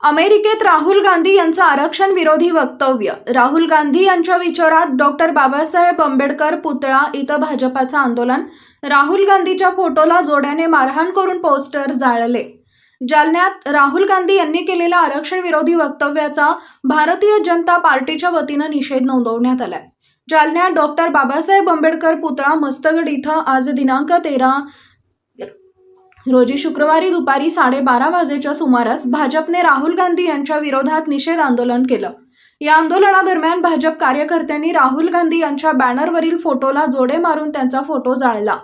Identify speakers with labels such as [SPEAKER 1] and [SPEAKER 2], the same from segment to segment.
[SPEAKER 1] अमेरिकेत राहुल गांधी यांचं आरक्षण विरोधी वक्तव्य. राहुल गांधी यांच्या विचारात डॉक्टर बाबासाहेब आंबेडकर पुतळा इथं भाजपाचं आंदोलन. राहुल गांधीच्या फोटोला जोड्याने मारहाण करून पोस्टर जाळले. जालन्यात राहुल गांधी यांनी केलेल्या आरक्षण विरोधी वक्तव्याचा भारतीय जनता पार्टीच्या वतीनं निषेध नोंदवण्यात आलाय. जालन्यात डॉक्टर बाबासाहेब आंबेडकर पुतळा मस्तगड इथं आज दिनांक तेरा रोजी शुक्रवारी दुपारी साडेबारा वाजेच्या सुमारास भाजपने राहुल गांधी यांच्या विरोधात निषेध आंदोलन केलं. या आंदोलनादरम्यान भाजप कार्यकर्त्यांनी राहुल गांधी यांच्या बॅनरवरील फोटोला जोडे मारून त्यांचा फोटो जाळला.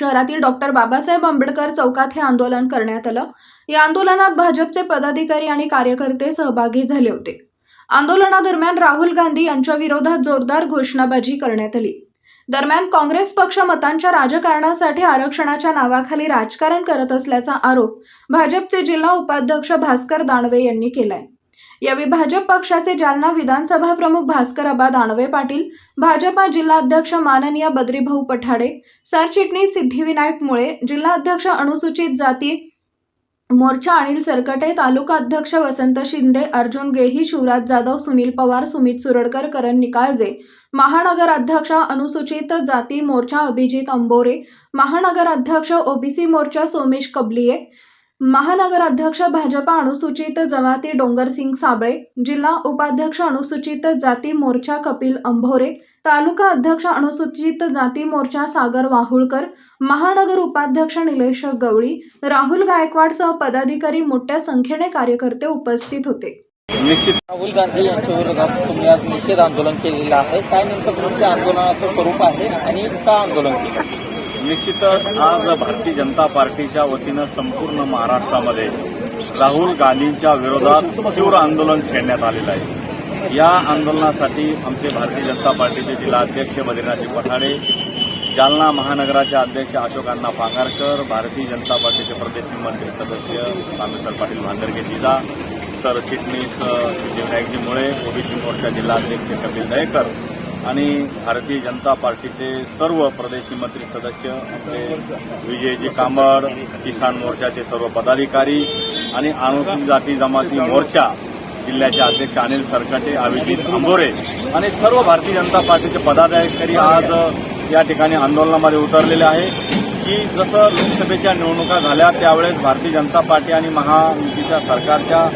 [SPEAKER 1] शहरातील डॉक्टर बाबासाहेब आंबेडकर चौकात हे आंदोलन करण्यात आलं. या आंदोलनात भाजपचे पदाधिकारी आणि कार्यकर्ते सहभागी झाले होते. आंदोलनादरम्यान राहुल गांधी यांच्या विरोधात जोरदार घोषणाबाजी करण्यात आली. दरम्यान काँग्रेस पक्ष मतांच्या राजकारणासाठी आरक्षणाच्या नावाखाली राजकारण करत असल्याचा आरोप भाजपचे जिल्हा उपाध्यक्ष भास्कर दानवे यांनी केलाय. यावेळी भाजप पक्षाचे जालना विधानसभा प्रमुख भास्कर अबा दानवे पाटील भाजपा जिल्हाध्यक्ष माननीय बद्रीभाऊ पठाडे सरचिटणीस सिद्धिविनायक मुळे जिल्हाध्यक्ष अनुसूचित जाती मोर्चा अनिल सरकटे तालुका अध्यक्ष वसंत शिंदे अर्जुन गेही शिवराज जाधव सुनील पवार सुमित सुरडकर करण निकाळजे महानगर अध्यक्ष अनुसूचित जाती मोर्चा अभिजित अंबोरे महानगर अध्यक्ष ओबीसी मोर्चा सोमेश कबलिये महानगर अध्यक्ष भाजपा अनुसूचित जमाती डोंगरसिंग साबळे जिल्हा उपाध्यक्ष अनुसूचित जाती मोर्चा कपिल अंभोरे तालुका अध्यक्ष अनुसूचित जाती मोर्चा सागर वाहुळकर महानगर उपाध्यक्ष निलेश गवळी राहुल गायकवाडसह पदाधिकारी मोठ्या संख्येने कार्यकर्ते उपस्थित होते.
[SPEAKER 2] निश्चित.
[SPEAKER 3] राहुल गांधी यांच्या विरोधात तुम्ही आज निषेध आंदोलन केलेलं आहे. काय नेमकं तुमच्या आंदोलनाचं स्वरूप आहे आणि का आंदोलन केलं?
[SPEAKER 2] निश्चितच आज भारतीय जनता पार्टीच्या वतीनं संपूर्ण महाराष्ट्रामध्ये राहुल गांधींच्या विरोधात तीव्र आंदोलन छेडण्यात आलेलं आहे. या आंदोलनासाठी आमचे भारतीय जनता पार्टीचे जिल्हाध्यक्ष बद्रीनाथजी पठाडे जालना महानगराचे अध्यक्ष अशोक अण्णा पांगारकर भारतीय जनता पार्टीचे प्रदेश मंत्री सदस्य रामेश्वर पाटील भांदरगे जिजा सरचिटणीस सिद्धिविनायकजी मुळे ओबीसी मोर्चा जिल्हाध्यक्ष कपिल दयेकर आणि भारतीय जनता पार्टीचे सर्व प्रदेश मंत्री सदस्य आमचे विजयजी कांबड किसान मोर्चाचे सर्व पदाधिकारी आणि अनुसूचित जाती जमाती मोर्चा जिल्ह्याचे अध्यक्ष अनिल सरकटे अभिजित अंबोरे आणि सर्व भारतीय जनता पार्टीचे पदाधिकारी आज या ठिकाणी आंदोलनामध्ये उतरलेले आहे की जसं लोकसभेच्या निवडणुका झाल्या त्यावेळेस भारतीय जनता पार्टी आणि महायुतीच्या सरकारच्या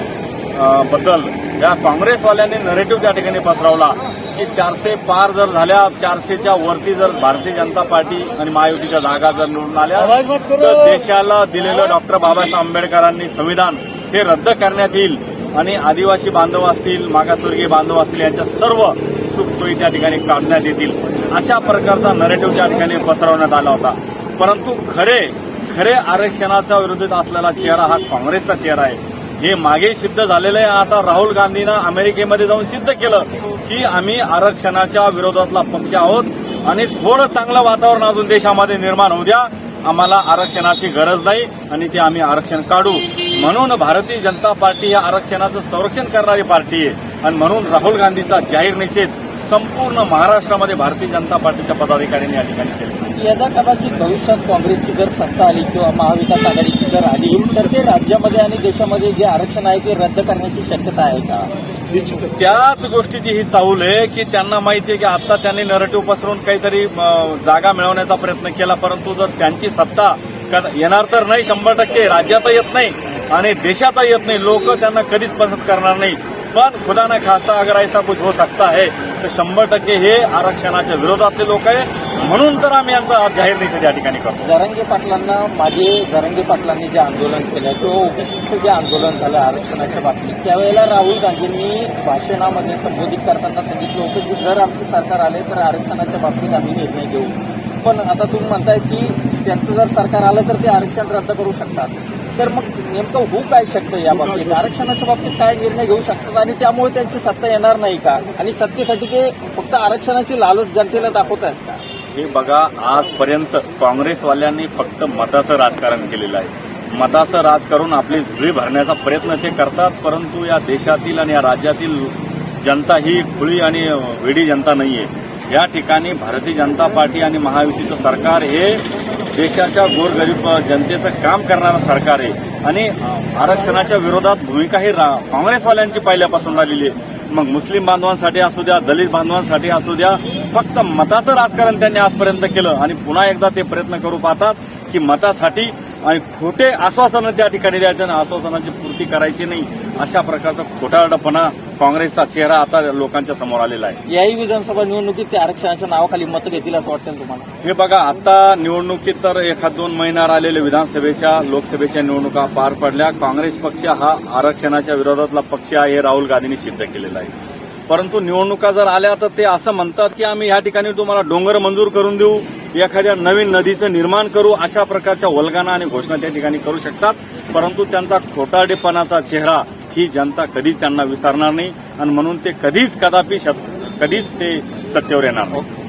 [SPEAKER 2] बद्दल या काँग्रेसवाल्यांनी नरेटिव्ह त्या ठिकाणी पसरवला की चारशे पार जर झाल्या चारशेच्या वरती जर भारतीय जनता पार्टी आणि महायुतीच्या जागा जर निवडून आल्या तर देशाला दिलेलं डॉक्टर बाबासाहेब आंबेडकरांनी संविधान हे रद्द करण्यात येईल. आणि आदिवासी बांधव असतील मागासवर्गीय बांधव असतील यांच्या सर्व सुखसोयी त्या ठिकाणी काढण्यात येतील. अशा प्रकारचा नरेटिव्ह त्या ठिकाणी पसरवण्यात आला होता. परंतु खरे खरे आरक्षणाच्या विरोधात असलेला चेहरा हा काँग्रेसचा चेहरा आहे. हे मागे सिद्ध झालेलं आहे. आता राहुल गांधीनं अमेरिकेमध्ये जाऊन सिद्ध केलं की आम्ही आरक्षणाच्या विरोधातला पक्ष आहोत आणि थोडं चांगलं वातावरण अजून देशामध्ये निर्माण होऊ द्या. आम्हाला आरक्षणाची गरज नाही आणि ते आम्ही आरक्षण काढू. म्हणून भारतीय जनता पार्टी या आरक्षणाचं संरक्षण करणारी पार्टी आहे. आणि म्हणून राहुल गांधीचा जाहीर निषेध संपूर्ण महाराष्ट्रामध्ये भारतीय जनता पार्टीच्या पदाधिकाऱ्यांनी या ठिकाणी केला.
[SPEAKER 3] यदा कदाचित भविष्यात काँग्रेसची जर सत्ता आली किंवा महाविकास आघाडीची जर आली तर ते राज्यामध्ये आणि देशामध्ये जे आरक्षण आहे ते रद्द करण्याची शक्यता आहे का?
[SPEAKER 2] त्याच गोष्टीची ही चाऊल आहे की त्यांना माहिती आहे की आता त्यांनी नरेटिव्ह पसरून काहीतरी जागा मिळवण्याचा प्रयत्न केला परंतु जर त्यांची सत्ता येणार तर नाही शंभर टक्के राज्यातही येत नाही आणि देशातही येत नाही. लोक त्यांना कधीच पसंत करणार नाही. पण खुदा ना खासा अगर ऐसा कुछ हो सकता है तर शंभर टक्के हे आरक्षणाच्या विरोधातले लोक आहे. म्हणून तर आम्ही यांचा आज जाहीर निषेध या ठिकाणी करतो.
[SPEAKER 3] जरांगे पाटलांना मागे जरांगे पाटलांनी जे आंदोलन केलं किंवा ओबीसीचं जे आंदोलन झालं आरक्षणाच्या बाबतीत त्यावेळेला राहुल गांधींनी भाषणामध्ये संबोधित करताना सांगितलं होतं की जर आमचे सरकार आले तर आरक्षणाच्या बाबतीत आम्ही निर्णय घेऊ. पण आता तुम्ही म्हणताय की त्यांचं जर सरकार आलं तर ते आरक्षण रद्द करू शकतात. तर मग नेमकं होऊ काय शकतं या बाबतीत? आरक्षणाच्या बाबतीत काय निर्णय घेऊ शकतात आणि त्यामुळे त्यांची सत्ता येणार नाही का? आणि सत्तेसाठी ते फक्त आरक्षणाची लालच जनतेला दाखवत आहेत का?
[SPEAKER 2] हे बघा आजपर्यंत काँग्रेसवाल्यांनी फक्त मताचं राजकारण केलेलं आहे. मताचं राज करून आपली झुळी भरण्याचा प्रयत्न ते करतात परंतु या देशातील आणि या राज्यातील जनता ही खुळी आणि वेडी जनता नाहीये. या ठिकाणी भारतीय जनता पार्टी आणि महायुतीचं सरकार हे देशाच्या गोरगरीब जनतेचं काम करणारं सरकार आहे. आणि आरक्षणाच्या विरोधात भूमिका ही रा- काँग्रेसवाल्यांची पहिल्यापासून राहिलेली आहे. मग मुस्लिम बांधवांसाठी असू द्या दलित बांधवांसाठी असू द्या फक्त मताचं राजकारण त्यांनी आजपर्यंत केलं. आणि पुन्हा एकदा ते प्रयत्न करू पाहतात की मतासाठी आणि खोटे आश्वासनं त्या ठिकाणी द्यायचं आणि आश्वासनाची पूर्ती करायची नाही अशा प्रकारचा खोटारडेपणा काँग्रेसचा चेहरा आता लोकांच्या समोर आलेला आहे.
[SPEAKER 3] याही विधानसभा निवडणुकीत ते आरक्षणाच्या नावाखाली मतं घेतील असं वाटतं तुम्हाला?
[SPEAKER 2] हे बघा आता निवडणुकीत तर एखाद दोन महिना राहिलेल्या विधानसभेच्या लोकसभेच्या निवडणुका पार पडल्या. काँग्रेस पक्ष हा आरक्षणाच्या विरोधातला पक्ष आहे हे राहुल गांधींनी सिद्ध केलेला आहे. परंतु निवडणुका जर आल्या तर ते असं म्हणतात की आम्ही या ठिकाणी तुम्हाला डोंगर मंजूर करून देऊ. एखाद्या नवीन नदीचं निर्माण करू अशा प्रकारच्या वल्गाना आणि घोषणा त्या ठिकाणी करू शकतात. परंतु त्यांचा खोटारडेपणाचा चेहरा ही जनता कधीच त्यांना विसरणार नाही. आणि म्हणून ते कधीच कदापि कधीच ते सत्तेवर येणार नाही.